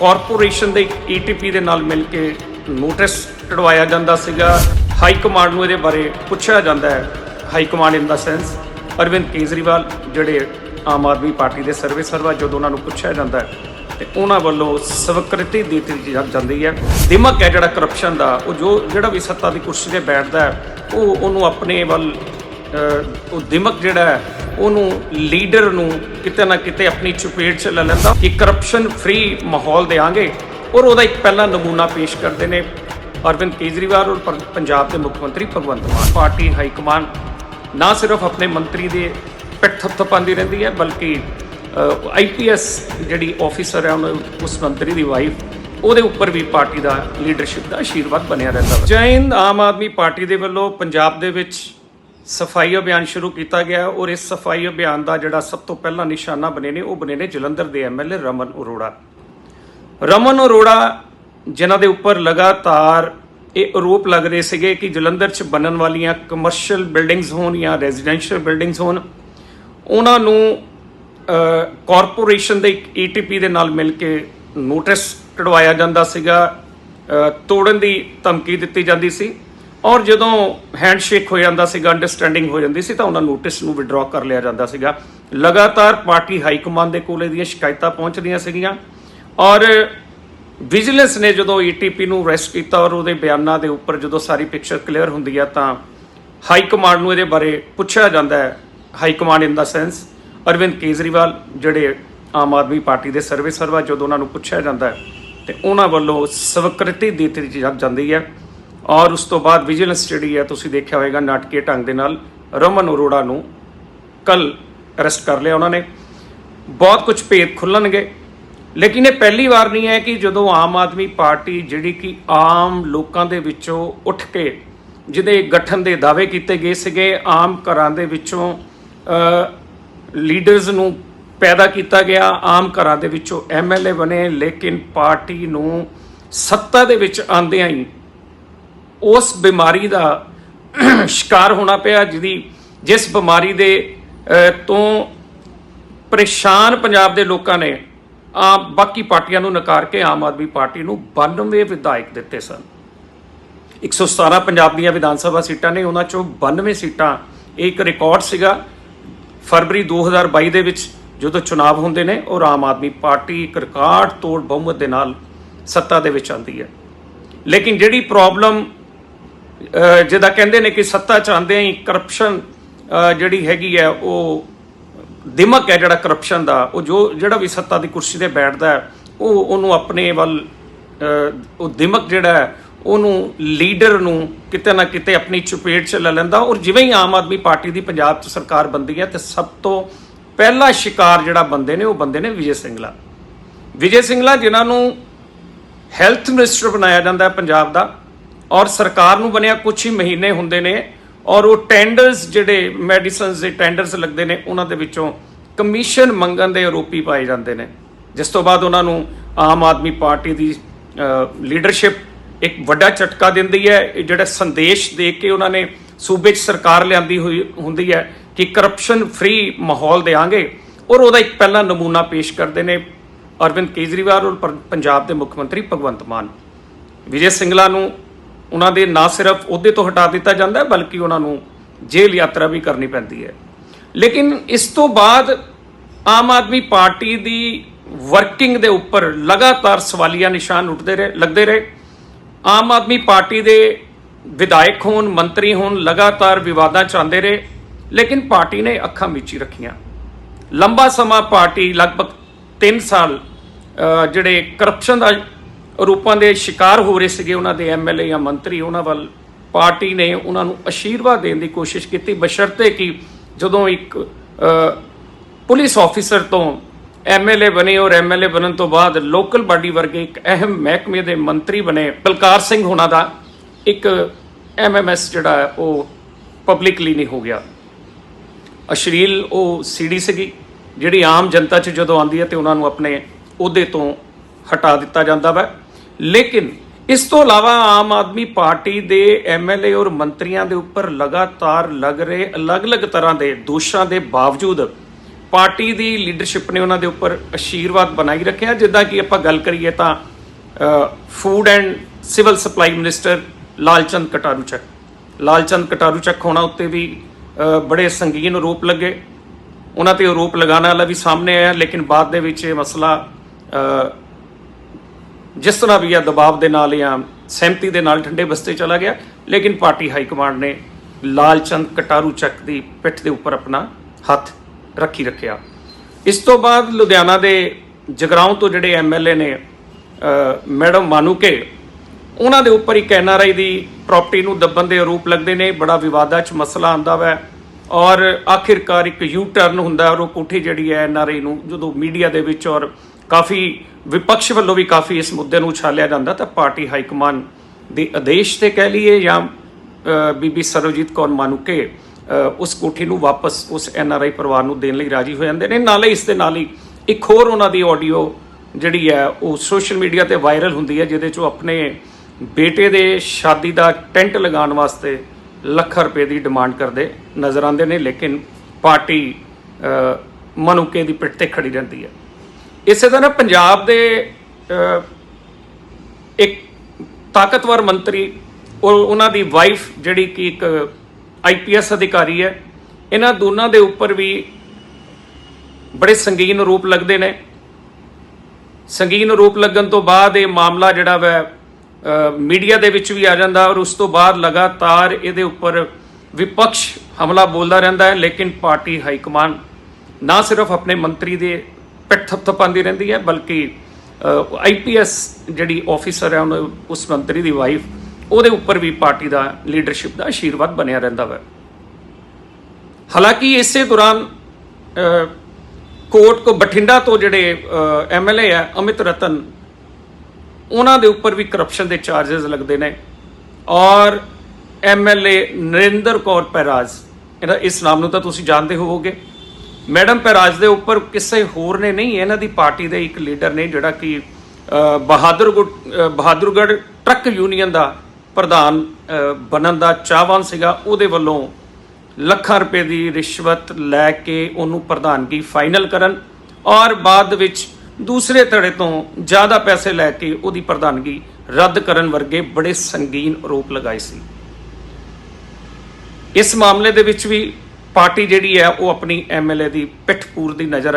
Corporation ਦੇ ਈਟੀਪੀ ਦੇ ਨਾਲ ਮਿਲ ਕੇ ਨੋਟਿਸ ਕਢਵਾਇਆ ਜਾਂਦਾ ਸੀਗਾ। ਹਾਈ ਕਮਾਂਡ ਨੂੰ ਇਹਦੇ ਬਾਰੇ ਪੁੱਛਿਆ ਜਾਂਦਾ ਹੈ। High command in the sense, Arvind Kejriwal, ਜਿਹੜੇ ਆਮ ਆਦਮੀ ਪਾਰਟੀ ਦੇ ਸਰਵੇ ਸਰਵਾ ਜਦੋਂ ਉਹਨਾਂ ਨੂੰ ਪੁੱਛਿਆ ਜਾਂਦਾ ਹੈ। ਤੇ ਉਹਨਾਂ ਵੱਲੋਂ ਸਵੀਕ੍ਰਿਤੀ ਦਿੱਤੀ ਜਾ- ਜਾਂਦੀ ਹੈ। ਦਿਮਕ ਹੈ ਜਿਹੜਾ ਕਰਪਸ਼ਨ ਦਾ, ਉਹ ਜੋ ਜਿਹੜਾ ਵੀ ਸੱਤਾ ਦੀ ਕੁਰਸੀ ਤੇ ਬੈਠਦਾ ਹੈ, ਉਹ ਉਹਨੂੰ ਆਪਣੇ ਵੱਲ ਉਹ ਦਿਮਕ ਜਿਹੜਾ ਹੈ ਉਹਨੂੰ ਲੀਡਰ ਨੂੰ ਕਿਤੇ ਨਾ ਕਿਤੇ ਆਪਣੀ ਚਪੇਟ 'ਚ ਲੈ ਲੈਂਦਾ ਕਿ ਕਰਪਸ਼ਨ ਫ੍ਰੀ ਮਾਹੌਲ ਦੇਾਂਗੇ ਔਰ ਉਹਦਾ ਇੱਕ ਪਹਿਲਾ ਨਮੂਨਾ ਪੇਸ਼ ਕਰਦੇ ਨੇ ਅਰਵਿੰਦ ਕੇਜਰੀਵਾਲ ਔਰ ਪੰਜਾਬ ਦੇ ਮੁੱਖ ਮੰਤਰੀ Bhagwant Mann. Party high command ਨਾ ਸਿਰਫ ਆਪਣੇ ਮੰਤਰੀ ਦੇ ਪਿੱਠ ਥਪਥਪਾਉਂਦੀ ਰਹਿੰਦੀ ਹੈ, ਬਲਕਿ ਆਈਪੀਐਸ ਜਿਹੜੀ ਆਫੀਸਰ ਹੈ, ਉਹਨੂੰ ਉਸ ਮੰਤਰੀ ਦੀ ਵਾਈਫ ਉਹਦੇ ਉੱਪਰ ਵੀ ਪਾਰਟੀ ਦਾ ਲੀਡਰਸ਼ਿਪ ਦਾ ਆਸ਼ੀਰਵਾਦ ਬਣਿਆ ਰਹਿੰਦਾ। ਹੈ ਜੈ ਆਮ ਆਦਮੀ ਪਾਰਟੀ ਦੇ ਵੱਲੋਂ ਪੰਜਾਬ ਦੇ ਵਿੱਚ ਸਫ਼ਾਈ ਅਭਿਆਨ ਸ਼ੁਰੂ ਕੀਤਾ ਗਿਆ ਔਰ ਇਸ ਸਫ਼ਾਈ ਅਭਿਆਨ ਦਾ ਜਿਹੜਾ ਸਭ ਤੋਂ ਪਹਿਲਾ ਨਿਸ਼ਾਨਾ ਬਣੇ ਨੇ, ਉਹ ਬਣੇ ਨੇ ਜਲੰਧਰ ਦੇ ਐਮਐਲਏ ਰਮਨ ਅਰੋੜਾ। ਰਮਨ ਅਰੋੜਾ ਜਿਨ੍ਹਾਂ ਦੇ ਉੱਪਰ ਲਗਾਤਾਰ ਇਹ ਆਰੋਪ ਲੱਗ ਰਹੇ ਸੀਗੇ ਕਿ ਜਲੰਧਰ 'ਚ ਬਣਨ ਵਾਲੀਆਂ ਕਮਰਸ਼ੀਅਲ ਬਿਲਡਿੰਗਸ ਹੋਣ ਜਾਂ ਰੈਜ਼ੀਡੈਂਸ਼ੀਅਲ ਬਿਲਡਿੰਗਸ ਹੋਣ, ਉਹਨਾਂ ਨੂੰ ਕਾਰਪੋਰੇਸ਼ਨ ਦੇ ਈਟੀਪੀ ਦੇ ਨਾਲ ਮਿਲ ਕੇ ਨੋਟਿਸ ਕਢਵਾਇਆ ਜਾਂਦਾ ਸੀਗਾ। ਤੋੜਨ ਦੀ ਧਮਕੀ ਦਿੱਤੀ ਜਾਂਦੀ ਸੀ। ਔਰ ਜਦੋਂ ਹੈਂਡਸ਼ੇਕ ਹੋ ਜਾਂਦਾ ਸੀਗਾ ਅੰਡਰਸਟੈਂਡਿੰਗ ਹੋ ਜਾਂਦੀ ਸੀ, ਤਾਂ ਉਹਨਾਂ ਨੋਟਿਸ ਨੂੰ ਵਿਡਰਾਅ ਕਰ ਲਿਆ ਜਾਂਦਾ ਸੀਗਾ। ਲਗਾਤਾਰ ਪਾਰਟੀ ਹਾਈ ਕਮਾਂਡ ਦੇ ਕੋਲ ਇਹਦੀਆਂ ਸ਼ਿਕਾਇਤਾਂ ਪਹੁੰਚਦੀਆਂ ਸੀਗੀਆਂ। ਔਰ ਵਿਜੀਲੈਂਸ ਨੇ ਜਦੋਂ ਈਟੀਪੀ ਨੂੰ ਅਰੈਸਟ ਕੀਤਾ ਔਰ ਉਹਦੇ ਬਿਆਨਾਂ ਦੇ ਉੱਪਰ ਜਦੋਂ ਸਾਰੀ ਪਿਕਚਰ ਕਲੀਅਰ ਹੁੰਦੀ ਆ, ਤਾਂ ਹਾਈ ਕਮਾਂਡ ਨੂੰ ਇਹਦੇ ਬਾਰੇ ਪੁੱਛਿਆ ਜਾਂਦਾ ਹੈ। High command in the sense Arvind Kejriwal, ਜਿਹੜੇ ਆਮ ਆਦਮੀ ਪਾਰਟੀ ਦੇ ਸਰਵੇ ਸਰਵਾ, ਜਦੋਂ ਉਹਨਾਂ ਨੂੰ ਪੁੱਛਿਆ ਜਾਂਦਾ ਹੈ, ਤੇ ਉਹਨਾਂ ਵੱਲੋਂ ਸਵੀਕ੍ਰਿਤੀ ਦਿੱਤੀ ਜਾਂਦੀ ਹੈ ਔਰ ਉਸ ਤੋਂ ਬਾਅਦ ਵਿਜੀਲੈਂਸ ਜਿਹੜੀ ਹੈ ਤੁਸੀਂ ਦੇਖਿਆ ਹੋਵੇਗਾ ਨਾਟਕੀ ਢੰਗ ਦੇ ਨਾਲ, ਰਮਨ ਅਰੋੜਾ ਨੂੰ ਕੱਲ ਅਰੈਸਟ ਕਰ ਲਿਆ ਉਹਨਾਂ ਨੇ। ਬਹੁਤ ਕੁਝ ਭੇਦ ਖੁੱਲਣਗੇ, ਲੇਕਿਨ ਇਹ ਪਹਿਲੀ ਵਾਰ ਨਹੀਂ ਹੈ ਕਿ ਜਦੋਂ ਆਮ ਆਦਮੀ ਪਾਰਟੀ ਜਿਹੜੀ ਕਿ ਆਮ ਲੋਕਾਂ ਦੇ ਵਿੱਚੋਂ ਉੱਠ ਕੇ ਜਿਹਦੇ ਗਠਨ ਦੇ ਦਾਅਵੇ ਕੀਤੇ ਗਏ ਸੀਗੇ, ਆਮ ਘਰਾਂ ਦੇ ਵਿੱਚੋਂ ਲੀਡਰਸ ਨੂੰ ਪੈਦਾ ਕੀਤਾ ਗਿਆ, ਆਮ ਘਰਾਂ ਦੇ ਵਿੱਚੋਂ ਐਮਐਲਏ ਬਣੇ, ਲੇਕਿਨ ਪਾਰਟੀ ਨੂੰ ਸੱਤਾ ਦੇ ਵਿੱਚ ਆਂਦਿਆਂ ਹੀ ਉਸ ਬਿਮਾਰੀ ਦਾ ਸ਼ਿਕਾਰ ਹੋਣਾ ਪਿਆ ਜਿਹਦੀ ਜਿਸ ਬਿਮਾਰੀ ਦੇ ਤੋਂ ਪਰੇਸ਼ਾਨ ਪੰਜਾਬ ਦੇ ਲੋਕਾਂ ਨੇ ਆ ਬਾਕੀ ਪਾਰਟੀਆਂ ਨੂੰ ਨਕਾਰ ਕੇ ਆਮ ਆਦਮੀ ਪਾਰਟੀ ਨੂੰ 92 ਵਿਧਾਇਕ ਦਿੱਤੇ ਸਨ। 117 ਪੰਜਾਬ ਦੀਆਂ ਵਿਧਾਨ ਸਭਾ ਸੀਟਾਂ ਨੇ, ਉਹਨਾਂ ਚੋਂ 92 ਸੀਟਾਂ, ਇਹ ਇੱਕ ਰਿਕਾਰਡ ਸੀਗਾ। ਫਰਵਰੀ 2022 ਦੇ ਵਿੱਚ ਜਦੋਂ ਚੁਣਾਵ ਹੁੰਦੇ ਨੇ, ਔਰ ਆਮ ਆਦਮੀ ਪਾਰਟੀ ਇੱਕ ਰਿਕਾਰਡ ਤੋੜ ਬਹੁਮਤ ਦੇ ਨਾਲ ਸੱਤਾ ਦੇ ਵਿੱਚ ਆਉਂਦੀ ਹੈ। ਲੇਕਿਨ ਜਿਹੜੀ ਪ੍ਰੋਬਲਮ ਜਿਹਦਾ ਕਹਿੰਦੇ ਨੇ ਕਿ ਸੱਤਾ ਚਾਹੁੰਦੇ ਹੀ ਕਰਪਸ਼ਨ ਜਿਹੜੀ ਹੈਗੀ ਹੈ, ਉਹ ਦਿਮਕ ਹੈ ਜਿਹੜਾ ਕਰਪਸ਼ਨ ਦਾ। ਉਹ ਜੋ ਜਿਹੜਾ ਵੀ ਸੱਤਾ ਦੀ ਕੁਰਸੀ ਤੇ ਬੈਠਦਾ ਹੈ, ਉਹ ਉਹਨੂੰ ਆਪਣੇ ਵੱਲ ਉਹ ਦਿਮਕ ਜਿਹੜਾ ਹੈ, ਉਹਨੂੰ ਲੀਡਰ ਨੂੰ ਕਿਤੇ ਨਾ ਕਿਤੇ ਆਪਣੀ ਚਪੇਟ 'ਚ ਲੈ ਲੈਂਦਾ। ਔਰ ਜਿਵੇਂ ਹੀ ਆਮ ਆਦਮੀ ਪਾਰਟੀ ਦੀ ਪੰਜਾਬ 'ਚ ਸਰਕਾਰ ਬੰਦੀ ਹੈ, ਤੇ ਸਭ ਤੋਂ ਪਹਿਲਾ ਸ਼ਿਕਾਰ ਜਿਹੜਾ ਬੰਦੇ ਨੇ, ਉਹ ਬੰਦੇ ਨੇ ਵਿਜੇ ਸਿੰਗਲਾ। ਵਿਜੇ ਸਿੰਗਲਾ ਜਿਨ੍ਹਾਂ ਨੂੰ ਹੈਲਥ ਮਿਨਿਸਟਰ ਬਣਾਇਆ ਜਾਂਦਾ ਹੈ ਪੰਜਾਬ ਦਾ। ਔਰ ਸਰਕਾਰ ਨੂੰ ਬਣਿਆ ਕੁਝ ਹੀ ਮਹੀਨੇ ਹੁੰਦੇ ਨੇ ਔਰ ਉਹ ਟੈਂਡਰਸ ਜਿਹੜੇ ਮੈਡੀਸਨਸ ਦੇ ਟੈਂਡਰਸ ਲੱਗਦੇ ਨੇ, ਉਹਨਾਂ ਦੇ ਵਿੱਚੋਂ ਕਮਿਸ਼ਨ ਮੰਗਣ ਦੇ ਆਰੋਪੀ ਪਾਏ ਜਾਂਦੇ ਨੇ। ਜਿਸ ਤੋਂ ਬਾਅਦ ਉਹਨਾਂ ਨੂੰ ਆਮ ਆਦਮੀ ਪਾਰਟੀ ਦੀ ਲੀਡਰਸ਼ਿਪ ਇੱਕ ਵੱਡਾ ਝਟਕਾ ਦਿੰਦੀ ਹੈ। ਇਹ ਜਿਹੜਾ ਸੰਦੇਸ਼ ਦੇ ਕੇ ਉਹਨਾਂ ਨੇ ਸੂਬੇ 'ਚ ਸਰਕਾਰ ਲਿਆਂਦੀ ਹੋਈ, ਹੁੰਦੀ ਹੈ ਕਿ ਕਰਪਸ਼ਨ ਫ੍ਰੀ ਮਾਹੌਲ ਦੇਾਂਗੇ ਔਰ ਉਹਦਾ ਇੱਕ ਪਹਿਲਾ ਨਮੂਨਾ ਪੇਸ਼ ਕਰਦੇ ਨੇ ਅਰਵਿੰਦ ਕੇਜਰੀਵਾਲ ਔਰ ਪੰਜਾਬ ਦੇ ਮੁੱਖ ਮੰਤਰੀ ਭਗਵੰਤ ਮਾਨ। ਵਿਜੇ ਸਿੰਗਲਾ ਨੂੰ ਉਹਨਾਂ ਦੇ ਨਾ ਸਿਰਫ ਅਹੁਦੇ ਤੋਂ ਹਟਾ ਦਿੱਤਾ ਜਾਂਦਾ ਬਲਕਿ ਉਹਨਾਂ ਨੂੰ ਜੇਲ੍ਹ ਯਾਤਰਾ ਵੀ ਕਰਨੀ ਪੈਂਦੀ ਹੈ। ਲੇਕਿਨ ਇਸ ਤੋਂ ਬਾਅਦ ਆਮ ਆਦਮੀ ਪਾਰਟੀ ਦੀ ਵਰਕਿੰਗ ਦੇ ਉੱਪਰ ਲਗਾਤਾਰ ਸਵਾਲੀਆ ਨਿਸ਼ਾਨ ਉੱਠਦੇ ਰਹੇ, ਲੱਗਦੇ ਰਹੇ। ਆਮ ਆਦਮੀ ਪਾਰਟੀ ਦੇ ਵਿਧਾਇਕ ਹੋਣ, ਮੰਤਰੀ ਹੋਣ, ਲਗਾਤਾਰ ਵਿਵਾਦਾਂ ਚ ਆਉਂਦੇ ਰਹੇ, ਲੇਕਿਨ ਪਾਰਟੀ ਨੇ ਅੱਖਾਂ ਮੀਚੀ ਰੱਖੀਆਂ। ਲੰਬਾ ਸਮਾਂ ਪਾਰਟੀ ਲਗਭਗ 3 ਸਾਲ ਜਿਹੜੇ ਕਰਪਸ਼ਨ ਦਾ ਰੂਪਾਂ ਦੇ ਸ਼ਿਕਾਰ ਹੋ ਰਹੇ ਸੀਗੇ ਉਹਨਾਂ ਦੇ ਐਮਐਲਏ ਜਾਂ ਮੰਤਰੀ, ਉਹਨਾਂ ਵੱਲ ਪਾਰਟੀ ਨੇ ਉਹਨਾਂ ਨੂੰ ਅਸ਼ੀਰਵਾਦ ਦੇਣ ਦੀ ਕੋਸ਼ਿਸ਼ ਕੀਤੀ, ਬਸ਼ਰਤੇ ਕਿ ਜਦੋਂ ਇੱਕ ਪੁਲਿਸ ਆਫੀਸਰ ਤੋਂ ਐਮਐਲਏ ਬਣੇ ਔਰ ਐਮਐਲਏ ਬਣਨ ਤੋਂ ਬਾਅਦ ਲੋਕਲ ਬਾਡੀ ਵਰਗੇ ਇੱਕ ਅਹਿਮ ਮਹਿਕਮੇ ਦੇ ਮੰਤਰੀ ਬਣੇ, ਬਲਕਾਰ ਸਿੰਘ ਹੋਣਾ ਦਾ ਇੱਕ ਐਮਐਮਐਸ ਜਿਹੜਾ ਉਹ ਪਬਲਿਕਲੀ ਨਹੀਂ ਹੋ ਗਿਆ। ਅਸ਼ਲੀਲ ਉਹ ਸੀਡੀ ਸੀਗੀ, ਜਿਹੜੀ ਆਮ ਜਨਤਾ 'ਚ ਜਦੋਂ ਆਉਂਦੀ ਹੈ ਤੇ ਉਹਨਾਂ ਨੂੰ ਆਪਣੇ ਅਹੁਦੇ ਤੋਂ ਹਟਾ ਦਿੱਤਾ ਜਾਂਦਾ ਵਾ। ਲੇਕਿਨ ਇਸ ਤੋਂ ਇਲਾਵਾ ਆਮ ਆਦਮੀ ਪਾਰਟੀ ਦੇ ਐਮਐਲਏ ਔਰ ਮੰਤਰੀਆਂ ਦੇ ਉੱਪਰ ਲਗਾਤਾਰ ਲੱਗ ਰਹੇ ਅਲੱਗ-ਅਲੱਗ ਤਰ੍ਹਾਂ ਦੇ ਦੋਸ਼ਾਂ ਦੇ ਬਾਵਜੂਦ ਪਾਰਟੀ ਦੀ ਲੀਡਰਸ਼ਿਪ ਨੇ ਉਹਨਾਂ ਦੇ ਉੱਪਰ ਅਸ਼ੀਰਵਾਦ ਬਣਾਈ ਰੱਖਿਆ। ਜਿੱਦਾਂ ਕਿ ਆਪਾਂ ਗੱਲ ਕਰੀਏ ਤਾਂ food and civil supply minister Lalchand Kataru Chak Lalchand Kataru ਚੱਕ ਹੋਣਾ ਉੱਤੇ ਵੀ ਬੜੇ ਸੰਗੀਨ ਆਰੋਪ ਲੱਗੇ। ਉਹਨਾਂ ਤੇ ਆਰੋਪ ਲਗਾਉਣ ਵਾਲਾ ਵੀ ਸਾਹਮਣੇ ਆਇਆ, ਲੇਕਿਨ ਬਾਅਦ ਦੇ ਵਿੱਚ ਇਹ ਮਸਲਾ ਜਿਸ ਤਰ੍ਹਾਂ ਵੀ ਆ ਦਬਾਅ ਦੇ ਨਾਲ ਜਾਂ ਸਹਿਮਤੀ ਦੇ ਨਾਲ ਠੰਡੇ ਬਸਤੇ ਚਲਾ ਗਿਆ ਲੇਕਿਨ ਪਾਰਟੀ ਹਾਈ ਕਮਾਂਡ ਨੇ ਲਾਲਚੰਦ ਕਟਾਰੂ ਚੱਕ ਦੀ ਪਿੱਠ ਦੇ ਉੱਪਰ ਆਪਣਾ ਹੱਥ ਰੱਖੀ ਰੱਖਿਆ। ਇਸ ਤੋਂ ਬਾਅਦ ਲੁਧਿਆਣਾ ਦੇ ਜਗਰਾਉਂ ਤੋਂ ਜਿਹੜੇ ਐਮਐਲਏ ਨੇ ਅ, ਮੈਡਮ ਮਾਨੂਕੇ ਉਹਨਾਂ ਦੇ ਉੱਪਰ ਇੱਕ ਐਨਆਰਆਈ ਦੀ ਪ੍ਰਾਪਰਟੀ ਨੂੰ ਦੱਬਣ ਦੇ ਆਰੋਪ ਲੱਗਦੇ ਨੇ ਬੜਾ ਵਿਵਾਦਾਂ 'ਚ ਮਸਲਾ ਆਂਦਾ ਵੈ। ਔਰ ਆਖਿਰਕਾਰ ਇੱਕ ਯੂ ਟਰਨ ਹੁੰਦਾ ਔਰ ਉਹ ਕੋਠੀ ਜਿਹੜੀ ਹੈ ਐਨਆਰਆਈ ਨੂੰ ਜਦੋਂ ਮੀਡੀਆ ਦੇ ਵਿੱਚ ਔਰ ਕਾਫੀ ਵਿਪਕਸ਼ ਵੱਲੋਂ ਵੀ ਕਾਫੀ ਇਸ ਮੁੱਦੇ ਨੂੰ ਉਛਾਲਿਆ ਜਾਂਦਾ ਤਾਂ ਪਾਰਟੀ ਹਾਈ ਕਮਾਂਡ ਦੇ ਆਦੇਸ਼ ਤੇ ਕਹਿ ਲਈਏ ਜਾਂ ਬੀਬੀ ਸਰਵਜੀਤ ਕੌਰ ਮਾਨੂਕੇ ਉਸ ਕੋਠੀ ਨੂੰ ਵਾਪਸ ਉਸ ਐੱਨ ਆਰ ਆਈ ਪਰਿਵਾਰ ਨੂੰ ਦੇਣ ਲਈ ਰਾਜੀ ਹੋ ਜਾਂਦੇ ਨੇ। ਨਾਲੇ ਇਸ ਦੇ ਨਾਲ ਹੀ ਇੱਕ ਹੋਰ ਉਹਨਾਂ ਦੀ ਆਡੀਓ ਜਿਹੜੀ ਹੈ ਉਹ ਸੋਸ਼ਲ ਮੀਡੀਆ ਤੇ ਵਾਇਰਲ ਹੁੰਦੀ ਹੈ ਜਿਹਦੇ 'ਚ ਉਹ ਆਪਣੇ ਬੇਟੇ ਦੇ ਸ਼ਾਦੀ ਦਾ ਟੈਂਟ ਲਗਾਉਣ ਵਾਸਤੇ ਲੱਖਾਂ ਰੁਪਏ ਦੀ ਡਿਮਾਂਡ ਕਰਦੇ ਨਜ਼ਰ ਆਉਂਦੇ ਨੇ ਲੇਕਿਨ ਪਾਰਟੀ ਅ, ਮਨੂਕੇ ਦੀ ਪਿੱਠ ਤੇ ਖੜੀ ਰਹਿੰਦੀ ਹੈ। ਇਸੇ ਤਰ੍ਹਾਂ ਪੰਜਾਬ ਦੇ ਇੱਕ ਤਾਕਤਵਰ ਮੰਤਰੀ ਔਰ ਉਹਨਾਂ ਦੀ ਵਾਈਫ ਜਿਹੜੀ ਕਿ ਇੱਕ ਆਈਪੀਐਸ ਅਧਿਕਾਰੀ ਹੈ, ਇਹਨਾਂ ਦੋਨਾਂ ਦੇ ਉੱਪਰ ਵੀ ਬੜੇ ਸੰਗੀਨ ਰੂਪ ਲੱਗਦੇ ਨੇ। ਸੰਗੀਨ ਰੂਪ ਲੱਗਣ ਤੋਂ ਬਾਅਦ ਇਹ ਮਾਮਲਾ ਜਿਹੜਾ ਵੈ ਮੀਡੀਆ ਦੇ ਵਿੱਚ ਵੀ ਆ ਜਾਂਦਾ ਔਰ ਉਸ ਤੋਂ ਬਾਅਦ ਲਗਾਤਾਰ ਇਹਦੇ ਉੱਪਰ ਵਿਪਕਸ਼ ਹਮਲਾ ਬੋਲਦਾ ਰਹਿੰਦਾ ਹੈ, ਲੇਕਿਨ ਪਾਰਟੀ ਹਾਈ ਕਮਾਂਡ ਨਾ ਸਿਰਫ ਆਪਣੇ ਮੰਤਰੀ ਦੇ ਪਿੱਠ ਥਪਥਪਾਉਂਦੀ ਰਹਿੰਦੀ ਹੈ ਬਲਕਿ ਆਈਪੀਐਸ ਜਿਹੜੀ ਆਫੀਸਰ ਹੈ ਉਹਨੂੰ ਉਸ ਮੰਤਰੀ ਦੀ ਵਾਈਫ ਉਹਦੇ ਉੱਪਰ ਵੀ ਪਾਰਟੀ ਦਾ ਲੀਡਰਸ਼ਿਪ ਦਾ ਆਸ਼ੀਰਵਾਦ ਬਣਿਆ ਰਹਿੰਦਾ ਹੈ ਹਾਲਾਂਕਿ ਇਸੇ ਦੌਰਾਨ ਅ, ਕੋਟ ਕੋ ਬਠਿੰਡਾ ਤੋਂ ਜਿਹੜੇ ਐਮਐਲਏ ਆ ਅਮਿਤ ਰਤਨ ਉਹਨਾਂ ਦੇ ਉੱਪਰ ਵੀ ਕਰਪਸ਼ਨ ਦੇ ਚਾਰजेस ਲੱਗਦੇ ਨੇ। ਔਰ ਐਮਐਲਏ ਨਰਿੰਦਰ ਕੌਰ ਪੈਰਾਜ ਇਹਦਾ ਇਸ ਨਾਮ ਨੂੰ ਤਾਂ ਤੁਸੀਂ ਜਾਣਦੇ ਹੋਵੋਗੇ। ਮੈਡਮ ਪੈਰਾਜ ਦੇ ਉੱਪਰ ਕਿਸੇ ਹੋਰ ਨੇ ਨਹੀਂ, ਇਹਨਾਂ ਦੀ ਪਾਰਟੀ ਦੇ ਇੱਕ ਲੀਡਰ ਨੇ ਜਿਹੜਾ ਕਿ ਬਹਾਦਰ ਬਹਾਦਰਗੁੜ ਬਹਾਦਰਗੜ੍ਹ ਟਰੱਕ ਯੂਨੀਅਨ ਦਾ ਪ੍ਰਧਾਨ ਬਣਨ ਦਾ ਚਾਹਵਾਨ ਸੀਗਾ। ਉਹਦੇ ਵੱਲੋਂ ਲੱਖਾਂ ਰੁਪਏ ਦੀ ਰਿਸ਼ਵਤ ਲੈ ਕੇ ਉਹਨੂੰ ਪ੍ਰਧਾਨਗੀ ਫਾਈਨਲ ਕਰਨ ਔਰ ਬਾਅਦ ਵਿੱਚ ਦੂਸਰੇ ਧੜੇ ਤੋਂ ਜ਼ਿਆਦਾ ਪੈਸੇ ਲੈ ਕੇ ਉਹਦੀ ਪ੍ਰਧਾਨਗੀ ਰੱਦ ਕਰਨ ਵਰਗੇ ਬੜੇ ਸੰਗੀਨ ਆਰੋਪ ਲਗਾਏ ਸੀ। ਇਸ ਮਾਮਲੇ ਦੇ ਵਿੱਚ ਵੀ ਪਾਰਟੀ ਜਿਹੜੀ ਹੈ ਉਹ ਆਪਣੀ ਐਮਐਲਏ ਦੀ ਪਿੱਠ ਪੂਰਦੀ ਨਜ਼ਰ